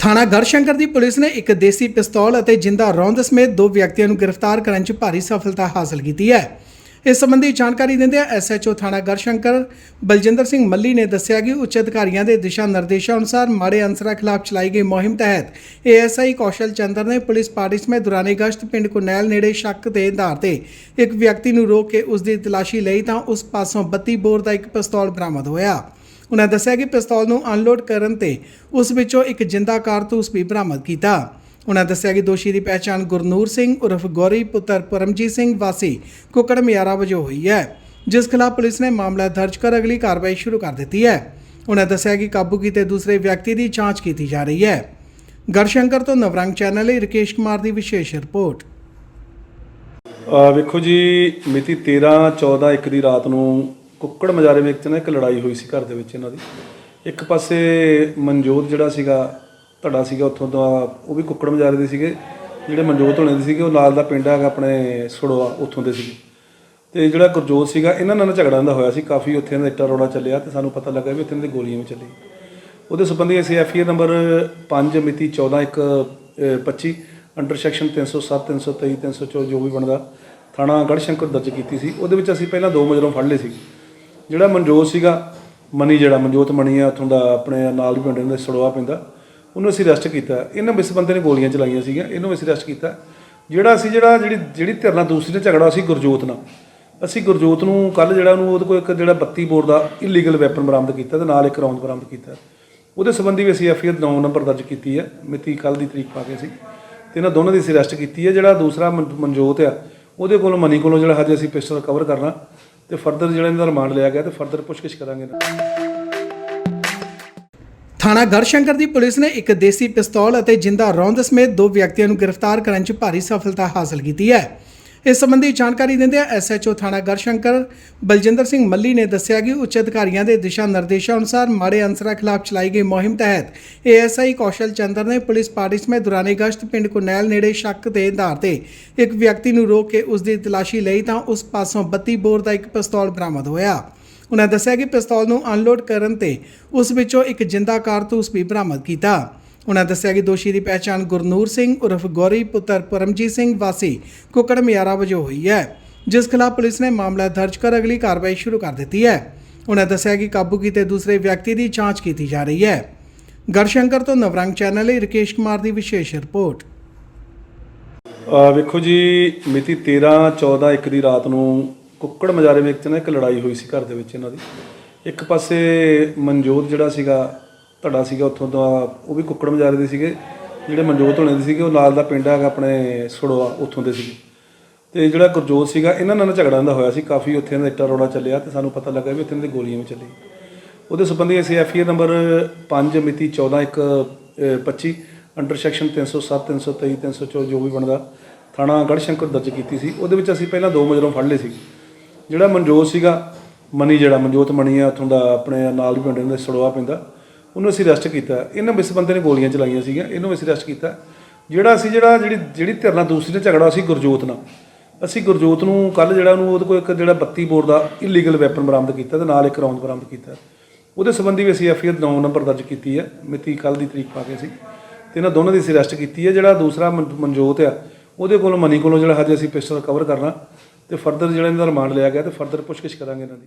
ਥਾਣਾ ਗੜਸ਼ੰਕਰ ਦੀ ਪੁਲਿਸ ਨੇ ਇੱਕ ਦੇਸੀ ਪਿਸਤੌਲ ਅਤੇ ਜਿੰਦਾ ਰੌਂਦ ਸਮੇਤ ਦੋ ਵਿਅਕਤੀਆਂ ਨੂੰ ਗ੍ਰਿਫਤਾਰ ਕਰਨ 'ਚ ਭਾਰੀ ਸਫਲਤਾ ਹਾਸਲ ਕੀਤੀ ਹੈ। ਇਸ ਸੰਬੰਧੀ ਜਾਣਕਾਰੀ ਦਿੰਦਿਆਂ ਐਸਐਚਓ ਥਾਣਾ ਗੜਸ਼ੰਕਰ ਬਲਜਿੰਦਰ ਸਿੰਘ ਮੱਲੀ ਨੇ ਦੱਸਿਆ ਕਿ ਉੱਚ ਅਧਿਕਾਰੀਆਂ ਦੇ ਦਿਸ਼ਾ ਨਿਰਦੇਸ਼ਾਂ ਅਨੁਸਾਰ ਮਾੜੇ ਅਨਸਰਾਂ ਖਿਲਾਫ ਚਲਾਈ ਗਈ ਮੁਹਿੰਮ ਤਹਿਤ ਏਐਸਆਈ ਕੌਸ਼ਲ ਚੰਦਰ ਨੇ ਪੁਲਿਸ ਪਾਰਟੀ ਸਮੇਤ ਦੁਰਾਨੇ ਗਸ਼ਤ ਪਿੰਡ ਕੁਨੈਲ ਨੇੜੇ ਸ਼ੱਕ ਦੇ ਆਧਾਰ ਤੇ ਇੱਕ ਵਿਅਕਤੀ ਨੂੰ ਰੋਕ ਕੇ ਉਸ ਦੀ ਤਲਾਸ਼ੀ ਲਈ ਤਾਂ ਉਸ ਪਾਸੋਂ 32 ਬੋਰ ਦਾ ਇੱਕ ਪਿਸਤੌਲ ਬਰਾਮਦ ਹੋਇਆ। ਉਨ੍ਹਾਂ ਦੱਸਿਆ ਕਿ ਪਿਸਤੌਲ ਨੂੰ ਅਨਲੋਡ ਕਰਨ ਤੇ ਉਸ ਵਿੱਚੋਂ ਇੱਕ ਜਿੰਦਾ ਕਾਰਤੂਸ ਵੀ ਬਰਾਮਦ ਕੀਤਾ। ਉਨ੍ਹਾਂ ਦੱਸਿਆ ਕਿ ਦੋਸ਼ੀ ਦੀ ਪਹਿਚਾਣ ਗੁਰਨੂਰ ਸਿੰਘ ਉਰਫ ਗੌਰੀ ਪੁੱਤਰ ਪਰਮਜੀਤ ਸਿੰਘ ਵਾਸੀ ਕੁੱਕੜ ਮਿਆਰਾ ਵਜੋਂ ਹੋਈ ਹੈ, ਜਿਸ ਖਿਲਾਫ ਪੁਲਿਸ ਨੇ ਮਾਮਲਾ ਦਰਜ ਕਰ ਅਗਲੀ ਕਾਰਵਾਈ ਸ਼ੁਰੂ ਕਰ ਦਿੱਤੀ ਹੈ। ਉਨ੍ਹਾਂ ਦੱਸਿਆ ਕਿ ਕਾਬੂ ਕੀਤੇ ਦੂਸਰੇ ਵਿਅਕਤੀ ਦੀ ਜਾਂਚ ਕੀਤੀ ਜਾ ਰਹੀ ਹੈ। ਗਰਸ਼ੰਕਰ ਤੋਂ ਨਵਰੰਗ ਚੈਨਲ ਲਈ ਰਕੇਸ਼ ਕੁਮਾਰ ਦੀ ਵਿਸ਼ੇਸ਼ ਰਿਪੋਰਟ। ਵੇਖੋ ਜੀ, ਮਿਤੀ 13 14 ਇੱਕ ਦੀ ਰਾਤ ਨੂੰ ਕੁੱਕੜ ਮਜਾਰੇ ਵਿੱਚ ਨਾ ਇੱਕ ਲੜਾਈ ਹੋਈ ਸੀ ਘਰ ਦੇ ਵਿੱਚ ਇਹਨਾਂ ਦੀ। ਇੱਕ ਪਾਸੇ ਮਨਜੋਤ ਜਿਹੜਾ ਸੀਗਾ ਧੜਾ ਸੀਗਾ ਉੱਥੋਂ ਦਾ ਉਹ ਵੀ ਕੁੱਕੜ ਮਜਾਰੇ ਦੇ ਸੀਗੇ। ਜਿਹੜੇ ਮਨਜੋਤ ਹੋਣੇ ਦੇ ਸੀਗੇ ਉਹ ਲਾਲ ਦਾ ਪਿੰਡ ਹੈਗਾ ਆਪਣੇ ਸੁੜਵਾ ਉੱਥੋਂ ਦੇ ਸੀਗੇ। ਤੇ ਜਿਹੜਾ ਗੁਰਜੋਤ ਸੀਗਾ ਇਹਨਾਂ ਨਾਲ ਝਗੜਾ ਹੁੰਦਾ ਹੋਇਆ ਸੀ। ਕਾਫੀ ਉੱਥੇ ਇਹਨਾਂ ਦਾ ਇੱਟਾ ਰੋੜਾ ਚੱਲਿਆ ਤੇ ਸਾਨੂੰ ਪਤਾ ਲੱਗਾ ਵੀ ਉੱਥੇ ਇਹਨਾਂ ਦੀ ਗੋਲੀਆਂ ਵੀ ਚੱਲੀ ਉਹਦੇ ਸੰਬੰਧੀ ਅਸੀਂ ਐਫਆਈਆਰ ਨੰਬਰ 5 ਮਿਤੀ 14 ਇੱਕ ਅਹ, 25 ਅੰਡਰ ਸੈਕਸ਼ਨ 307 323 304 ਜੋ ਵੀ ਬਣਦਾ ਥਾਣਾ ਗੜਸ਼ੰਕਰ ਦਰਜ ਕੀਤੀ ਸੀ। ਉਹਦੇ ਵਿੱਚ ਅਸੀਂ ਪਹਿਲਾਂ ਦੋ ਮੁਜਰਮ ਫੜ ਲਏ ਸੀ। ਜਿਹੜਾ ਮਨਜੋਤ ਸੀਗਾ, ਮਨੀ ਜਿਹੜਾ ਮਨਜੋਤ ਮਣੀ ਆ, ਉੱਥੋਂ ਦਾ ਆਪਣੇ ਨਾਲ ਹੀ ਪਿੰਡ ਦੇ ਸੜਵਾ ਪੈਂਦਾ ਉਹਨੂੰ ਅਸੀਂ ਅਰੈਸਟ ਕੀਤਾ। ਇਹਨਾਂ ਇਸ ਬੰਦੇ ਨੇ ਗੋਲੀਆਂ ਚਲਾਈਆਂ ਸੀਗੀਆਂ, ਇਹਨੂੰ ਅਸੀਂ ਅਰੈਸਟ ਕੀਤਾ। ਜਿਹੜਾ ਅਸੀਂ ਜਿਹੜਾ ਜਿਹੜੀ ਜਿਹੜੀ ਧਿਰ ਨਾਲ ਦੂਸਰੀ ਨੇ ਝਗੜਾ ਸੀ ਗੁਰਜੋਤ ਨਾਲ, ਅਸੀਂ ਗੁਰਜੋਤ ਨੂੰ ਕੱਲ ਜਿਹੜਾ ਉਹਨੂੰ ਉਹਦੇ ਕੋਲ ਇੱਕ ਜਿਹੜਾ 32 ਬੋਰ ਦਾ ਇਲੀਗਲ ਵੈਪਨ ਬਰਾਮਦ ਕੀਤਾ ਤੇ ਨਾਲ ਇੱਕ ਰੌਂਦ ਬਰਾਮਦ ਕੀਤਾ। ਉਹਦੇ ਸੰਬੰਧੀ ਵੀ ਅਸੀਂ ਐਫਆਈਆਰ 9 ਨੰਬਰ ਦਰਜ ਕੀਤੀ ਹੈ ਮਿਤੀ ਕੱਲ ਦੀ ਤਰੀਕ ਪਾ ਕੇ ਅਸੀਂ। ਤੇ ਇਹਨਾਂ ਦੋਨਾਂ ਦੀ ਅਸੀਂ ਅਰੈਸਟ ਕੀਤੀ ਹੈ ਜਿਹੜਾ ਦੂਸਰਾ ਮਨ- ਮਨਜੋਤ ਆ, ਉਹਦੇ ਕੋਲੋਂ ਮਨੀ ਕੋਲੋਂ ਜਿਹੜਾ ਹਜੇ ਅਸੀਂ ਪਿਸਟਲ ਕਵਰ ਕਰਨਾ ਤੇ ਫਰਦਰ ਜਿਹੜਾ ਇਹਨਾਂ ਦਾ ਰਿਮਾਂਡ ਲਿਆ ਗਿਆ ਤੇ ਫਰਦਰ ਪੁੱਛਗਿੱਛ ਕਰਾਂਗੇ ਇਹਨਾਂ ਦੀ। ਥਾਣਾ ਗੜਸ਼ੰਕਰ ਦੀ ਪੁਲਿਸ ਨੇ ਇੱਕ ਦੇਸੀ ਪਿਸਤੌਲ ਅਤੇ ਜਿੰਦਾ ਰੌਂਦ ਸਮੇਤ ਦੋ ਵਿਅਕਤੀਆਂ ਨੂੰ ਗ੍ਰਿਫਤਾਰ ਕਰਨ 'ਚ ਭਾਰੀ ਸਫਲਤਾ ਹਾਸਲ ਕੀਤੀ ਹੈ ਇਸ ਸੰਬੰਧੀ ਜਾਣਕਾਰੀ ਦਿੰਦਿਆਂ ਐਸਐਚਓ ਥਾਣਾ ਗੜਸ਼ੰਕਰ ਬਲਜਿੰਦਰ ਸਿੰਘ ਮੱਲੀ ਨੇ ਦੱਸਿਆ ਕਿ ਉੱਚ ਅਧਿਕਾਰੀਆਂ ਦੇ ਦਿਸ਼ਾ ਨਿਰਦੇਸ਼ਾਂ ਅਨੁਸਾਰ ਮਾੜੇ ਅਨਸਰਾਂ ਖਿਲਾਫ ਚਲਾਈ ਗਈ ਮੁਹਿੰਮ ਤਹਿਤ ਏਐਸਆਈ ਕੌਸ਼ਲ ਚੰਦਰ ਨੇ ਪੁਲਿਸ ਪਾਰਟੀ ਸਮੇਤ ਦੁਰਾਨੇ ਗਸ਼ਤ ਪਿੰਡ ਕੁਨੈਲ ਨੇੜੇ ਸ਼ੱਕ ਦੇ ਆਧਾਰ ਤੇ ਇੱਕ ਵਿਅਕਤੀ ਨੂੰ ਰੋਕ ਕੇ ਉਸ ਦੀ ਤਲਾਸ਼ੀ ਲਈ ਤਾਂ ਉਸ ਪਾਸੋਂ 32 ਬੋਰ ਦਾ ਇੱਕ ਪਿਸਤੌਲ ਬਰਾਮਦ ਹੋਇਆ। ਉਨ੍ਹਾਂ ਦੱਸਿਆ ਕਿ ਪਿਸਤੌਲ ਨੂੰ ਅਨਲੋਡ ਕਰਨ ਤੇ ਉਸ ਵਿੱਚੋਂ ਇੱਕ ਜਿੰਦਾ ਕਾਰਤੂਸ ਵੀ ਬਰਾਮਦ ਕੀਤਾ। ਉਨ੍ਹਾਂ ਦੱਸਿਆ ਕਿ ਦੋਸ਼ੀ ਦੀ ਪਹਿਚਾਣ ਗੁਰਨੂਰ ਸਿੰਘ ਉਰਫ ਗੌਰੀ ਪੁੱਤਰ ਪਰਮਜੀਤ ਸਿੰਘ ਵਾਸੀ ਕੁੱਕੜ ਮਿਆਰਾ ਵਜੋਂ ਹੋਈ ਹੈ, ਜਿਸ ਖਿਲਾਫ ਪੁਲਿਸ ਨੇ ਮਾਮਲਾ ਦਰਜ ਕਰ ਅਗਲੀ ਕਾਰਵਾਈ ਸ਼ੁਰੂ ਕਰ ਦਿੱਤੀ ਹੈ। ਉਨ੍ਹਾਂ ਦੱਸਿਆ ਕਿ ਕਾਬੂ ਕੀਤੇ ਦੂਸਰੇ ਵਿਅਕਤੀ ਦੀ ਜਾਂਚ ਕੀਤੀ ਜਾ ਰਹੀ ਹੈ। ਗੜਸ਼ੰਕਰ ਤੋਂ ਨਵਰੰਗ ਚੈਨਲ ਲਈ ਰਕੇਸ਼ ਕੁਮਾਰ ਦੀ ਵਿਸ਼ੇਸ਼ ਰਿਪੋਰਟ। ਆ ਵੇਖੋ ਜੀ, ਮਿਤੀ 13 14 ਇੱਕ ਦੀ ਰਾਤ ਨੂੰ ਕੁੱਕੜ ਮਜਾਰੇ ਵਿੱਚ ਨਾ ਇੱਕ ਲੜਾਈ ਹੋਈ ਸੀ ਘਰ ਦੇ ਵਿੱਚ ਇਹਨਾਂ ਦੀ। ਇੱਕ ਪਾਸੇ ਮਨਜੋਤ ਜਿਹੜਾ ਸੀਗਾ ਧੜਾ ਸੀਗਾ ਉੱਥੋਂ ਦਾ ਉਹ ਵੀ ਕੁੱਕੜ ਮਜਾਰੇ ਦੇ ਸੀਗੇ। ਜਿਹੜੇ ਮਨਜੋਤ ਹੋਣੇ ਦੇ ਸੀਗੇ ਉਹ ਨਾਲ ਦਾ ਪਿੰਡ ਹੈਗਾ ਆਪਣੇ ਸੜੋਆ ਉੱਥੋਂ ਦੇ ਸੀਗੇ। ਤੇ ਜਿਹੜਾ ਗੁਰਜੋਤ ਸੀਗਾ ਇਹਨਾਂ ਨਾਲ ਝਗੜਾ ਹੁੰਦਾ ਹੋਇਆ ਸੀ। ਕਾਫੀ ਉੱਥੇ ਇਹਨਾਂ ਦਾ ਇੱਟਾ ਰੋੜਾ ਚੱਲਿਆ ਤੇ ਸਾਨੂੰ ਪਤਾ ਲੱਗਾ ਵੀ ਉੱਥੇ ਇਹਨਾਂ ਦੀ ਗੋਲੀਆਂ ਵੀ ਚੱਲੀ ਉਹਦੇ ਸੰਬੰਧੀ ਅਸੀਂ ਐਫਆਈਆਰ ਨੰਬਰ 5 ਮਿਤੀ 14 ਇੱਕ ਅਹ, 25 ਅੰਡਰ ਸੈਕਸ਼ਨ 307 323 304 ਜੋ ਵੀ ਬਣਦਾ ਥਾਣਾ ਗੜਸ਼ੰਕਰ ਦਰਜ ਕੀਤੀ ਸੀ। ਉਹਦੇ ਵਿੱਚ ਅਸੀਂ ਪਹਿਲਾਂ ਦੋ ਮੁਜਰਮ ਫੜ ਲਏ ਸੀ। ਜਿਹੜਾ ਮਨਜੋਤ ਸੀਗਾ ਮਨੀ ਜਿਹੜਾ ਮਨਜੋਤ ਮਣੀ ਆ ਉੱਥੋਂ ਦਾ ਆਪਣੇ ਨਾਲ ਵੀ ਪਿੰਡ ਦੇ ਸੜਵਾ ਪੈਂਦਾ ਉਹਨੂੰ ਅਸੀਂ ਅਰੈਸਟ ਕੀਤਾ। ਇਹਨਾਂ ਇਸ ਬੰਦੇ ਨੇ ਗੋਲੀਆਂ ਚਲਾਈਆਂ ਸੀਗੀਆਂ, ਇਹਨੂੰ ਅਸੀਂ ਅਰੈਸਟ ਕੀਤਾ। ਜਿਹੜਾ ਅਸੀਂ ਜਿਹੜਾ ਜਿਹੜੀ ਜਿਹੜੀ ਧਿਰ ਨਾਲ ਦੂਸਰੀ ਨੇ ਝਗੜਾ ਸੀ ਗੁਰਜੋਤ ਨਾਲ। ਅਸੀਂ ਗੁਰਜੋਤ ਨੂੰ ਕੱਲ ਜਿਹੜਾ ਉਹਨੂੰ ਉਹਦੇ ਕੋਲ ਇੱਕ ਜਿਹੜਾ 32 ਬੋਰ ਦਾ ਇਲੀਗਲ ਵੈਪਨ ਬਰਾਮਦ ਕੀਤਾ ਤੇ ਨਾਲ ਇੱਕ ਰੌਂਦ ਬਰਾਮਦ ਕੀਤਾ। ਉਹਦੇ ਸੰਬੰਧੀ ਵੀ ਅਸੀਂ ਐਫਆਈਆਰ 9 ਨੰਬਰ ਦਰਜ ਕੀਤੀ ਹੈ। ਮਿਤੀ ਕੱਲ ਦੀ ਤਰੀਕ ਪਾ ਕੇ ਅਸੀਂ। ਤੇ ਇਹਨਾਂ ਦੋਨਾਂ ਦੀ ਅਸੀਂ ਅਰੈਸਟ ਕੀਤੀ ਹੈ। ਜਿਹੜਾ ਦੂਸਰਾ ਮਨ- ਮਨਜੋਤ ਆ, ਉਹਦੇ ਕੋਲੋਂ ਮਨੀ ਕੋਲੋਂ ਜਿਹੜਾ ਹਜੇ ਅਸੀਂ ਪਿਸਟਲ ਕਵਰ ਕਰਨਾ। ਤੇ ਫਰਦਰ ਜਿਹੜਾ ਇਹਨਾਂ ਦਾ ਰਿਮਾਂਡ ਲਿਆ ਗਿਆ ਤੇ ਫਰਦਰ ਪੁੱਛਗਿੱਛ ਕਰਾਂਗੇ ਇਹਨਾਂ ਦੀ।